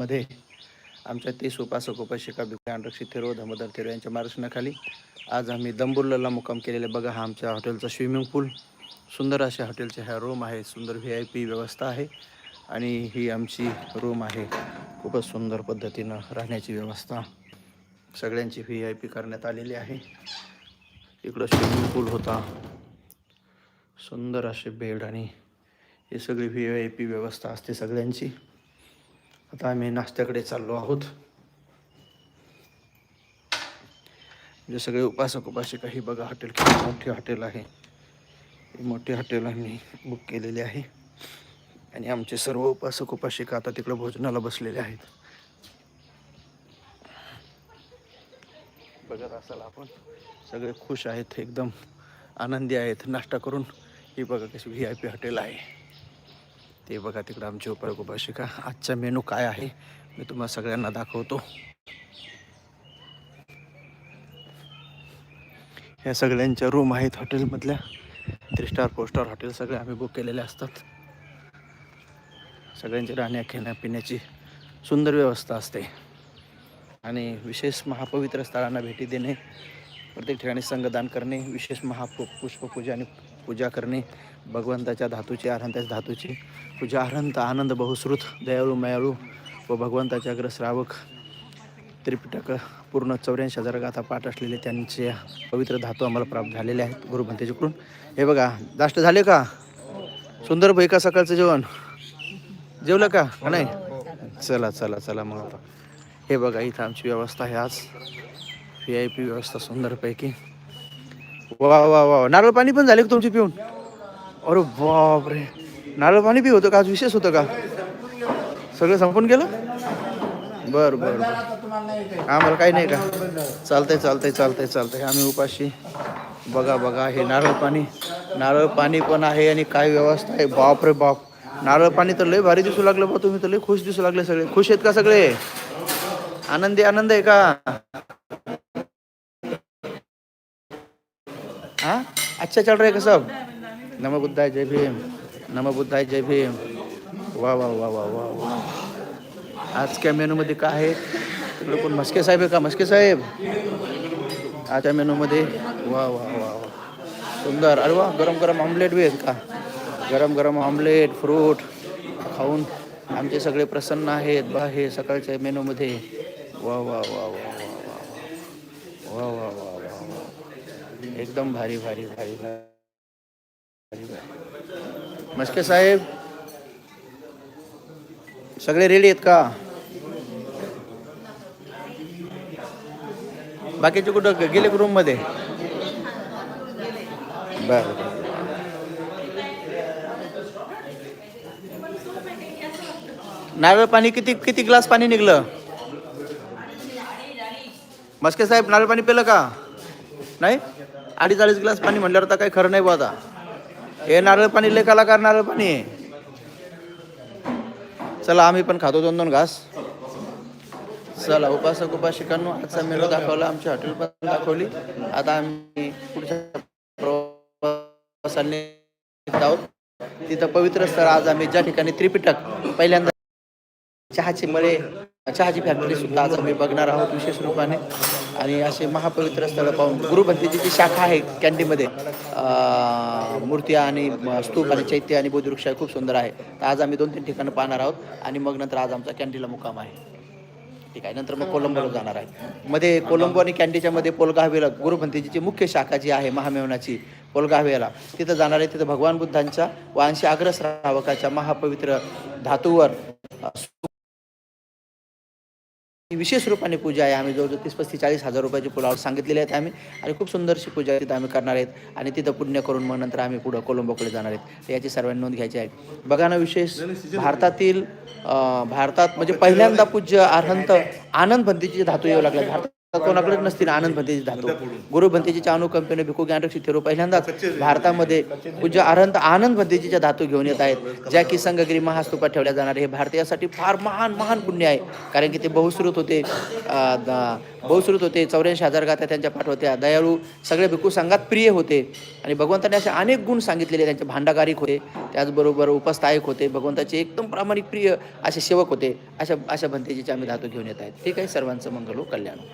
मध्ये आमच्या तीस उपासक उपासिका भिकाण रक्षित थेरो धमोदर थेरो यांच्या मार्गदर्शनाखाली आज आम्ही दंबुर्लाला मुक्काम केलेले बघा हा आमच्या हॉटेलचा स्विमिंग पूल. सुंदर अशा हॉटेलचे ह्या रूम आहे. सुंदर व्ही आय पी व्यवस्था आहे. आणि ही आमची रूम आहे. खूपच सुंदर पद्धतीनं राहण्याची व्यवस्था सगळ्यांची व्ही आय पी करण्यात आलेली आहे. इकडं स्विमिंग पूल होता. सुंदर असे बेड आणि ही सगळी व्ही आय पी व्यवस्था असते सगळ्यांची. आता आम्ही नाश्त्याकडे चाललो आहोत. जे सगळे उपासक उपासिका ही बघा हॉटेल किती मोठे हॉटेल आहे. हे मोठे हॉटेल आम्ही बुक केलेले आहे. आणि आमचे सर्व उपासक उपासिका आता तिकडे भोजनाला बसलेले आहेत. बघत असाल आपण. सगळे खुश आहेत एकदम आनंदी आहेत. नाश्ता करून ही बघा कशी व्ही आय पी हॉटेल आहे. ते बघा तिकडं आमचे उपासक उपासिका आजचा मेनू काय आहे? मी तुम्हाला सगळ्यांना दाखवतो. ह्या सगळ्यांच्या रूम आहेत हॉटेलमधल्या three star four star hotel सगळे आम्ही बुक केलेले असतात. सगळ्यांची राहण्या खाण्यापिण्याची सुंदर व्यवस्था असते. आणि विशेष महापवित्र स्थळांना भेटी देणे प्रत्येक ठिकाणी संगदान करणे विशेष महापु पुष्पपूजा आणि पूजा करणे भगवंताच्या धातूची अरहंताच्या धातूची पूजा अरहंत आनंद बहुश्रुत दयाळू मयाळू व भगवंताच्या अग्रश्रावक त्रिपिटक पूर्ण चौऱ्याऐंशी हजार गाथा पाठ असलेले त्यांचे पवित्र धातू आम्हाला प्राप्त झालेले आहेत. गुरुभंतेजीकडून हे बघा जास्त झाले का? सुंदर भाई का सकाळचं जेवण. जेवलं का? का नाही? चला चला चला मग आता. हे बघा इथं आमची व्यवस्था आहे आज. व्ही आय पी व्यवस्था सुंदरपैकी. वा वा वा नारळ पाणी पण झाले का तुमची पिऊन? अरे बापरे. नारळ पाणी पिऊ होतं का? आज विशेष होतं का? सगळं संपून गेलं? बर बर बर. आम्हाला काही नाही का? चालतंय चालतंय चालतंय चालतंय. आम्ही उपाशी बघा बघा. हे नारळ पाणी नारळ पाणी पण आहे आणि काय व्यवस्था आहे. बाप रे बाप. नारळ पाणी तर लय भारी दिसू लागलं बा. तुम्ही तर लय खुश दिसू लागले सगळे. खुश आहेत का सगळे? आनंदी आनंद आहे का? हाँ अच्छा चल रहा है का सब नमो बुद्धाय जय भीम नमो बुद्धाय जय भीम वा वा वा वा वा वा आज क्या मेनूमध्ये काय आहे तिकडे कोण मस्के साहेब आहे का मस्के साहेब आजच्या मेनूमध्ये वा वा वा वा सुंदर अरे वा गरम गरम ऑमलेट बी आहेत का गरम गरम ऑमलेट फ्रूट खाऊन आमचे सगळे प्रसन्न आहेत बा हे सकाळच्या मेनूमध्ये वा वा वा वा वा वा वा वा वा वा एकदम भारी भारी भारी भारी. भारी मस्के साहेब सगळे रेडी आहेत का? बाकीचे कुठं गेले रूममध्ये? बर. नारळ पाणी किती किती ग्लास पाणी निघलं? मस्के साहेब नारळ पाणी पिलं का? नाही? अडीच अडीच ग्लास पाणी म्हणल्यावर आता काही खरं नाही बा आता. हे नारळ पाणी लय कलाकार नारळ पाणी आहे. चला आम्ही पण खातो दोन दोन घास. चला उपासक उपासिकांनो आजचा मेनू दाखवला आमची हॉटेल पण दाखवली. आता आम्ही पुढच्या प्रवासाला आहोत. तिथं पवित्र स्थळ आज आम्ही ज्या ठिकाणी त्रिपिटक पहिल्यांदा चहाचे मळे चहाची फॅक्टरी सुद्धा आज आम्ही बघणार आहोत विशेष रूपाने. आणि असे महापवित्र स्थळ पाहून गुरुभंतीची जी शाखा आहे कॅन्टीमध्ये मूर्त्या आणि स्तूप आणि चैत्य आणि बोधिवृक्ष आहे खूप सुंदर आहे. तर आज आम्ही दोन तीन ठिकाणं पाहणार आहोत आणि मग नंतर आज आमचा कॅन्टीला मुक्काम आहे. ठीक आहे नंतर मग कोलंबोला जाणार आहे. मध्ये कोलंबो आणि कॅन्टीच्या मध्ये पोलगावेला गुरुभंतीची मुख्य शाखा जी आहे महामेवनाची पोलगावेला तिथं जाणार आहे तिथं भगवान बुद्धांच्या व ऐंशी अग्रश्रावकाच्या महापवित्र धातूवर विशेष रूपाने पूजा आहे. आम्ही जवळजवळ तीस पस्तीस चाळीस हजार रुपयाची पुलावर सांगितलेले आहेत आम्ही. आणि खूप सुंदरशी पूजा तिथं आम्ही करणार आहेत. आणि तिथं पुण्य करून मग नंतर आम्ही पुढं कोलंबोकडे जाणार आहेत. तर याची सर्वांनी नोंद घ्यायची आहे. बघा ना विशेष भारतातील भारतात म्हणजे पहिल्यांदा पूज्य अर्हंत आनंद भंतीची धातू येऊ लागल्या भारतात कोणाकडे नसतील आनंद भंतेची धातू. गुरु भंतेजीच्या अनुकंपेने भिकू ज्ञानरक्षी थेरो पहिल्यांदाच भारतामध्ये पूज्य अरंत आनंद भंतेजीच्या धातू घेऊन येत आहेत ज्या की संगगिरी महास्तूपात ठेवल्या जाणार हे भारतीयासाठी फार महान महान पुण्य आहे. कारण की ते बहुश्रुत होते बहुश्रुत होते चौऱ्याऐंशी हजार गाथा त्यांच्या पाठ होत्या दयाळू सगळे भिक्खू संघात प्रिय होते. आणि भगवंताने असे अनेक गुण सांगितलेले त्यांचे भांडागारिक होते. त्याचबरोबर उपस्थायक होते. भगवंताचे एकदम प्रामाणिक प्रिय असे सेवक होते. अशा अशा भंतेजीचे आम्ही धातू घेऊन येत आहेत. ठीक आहे. सर्वांचं मंगल हो कल्याण हो.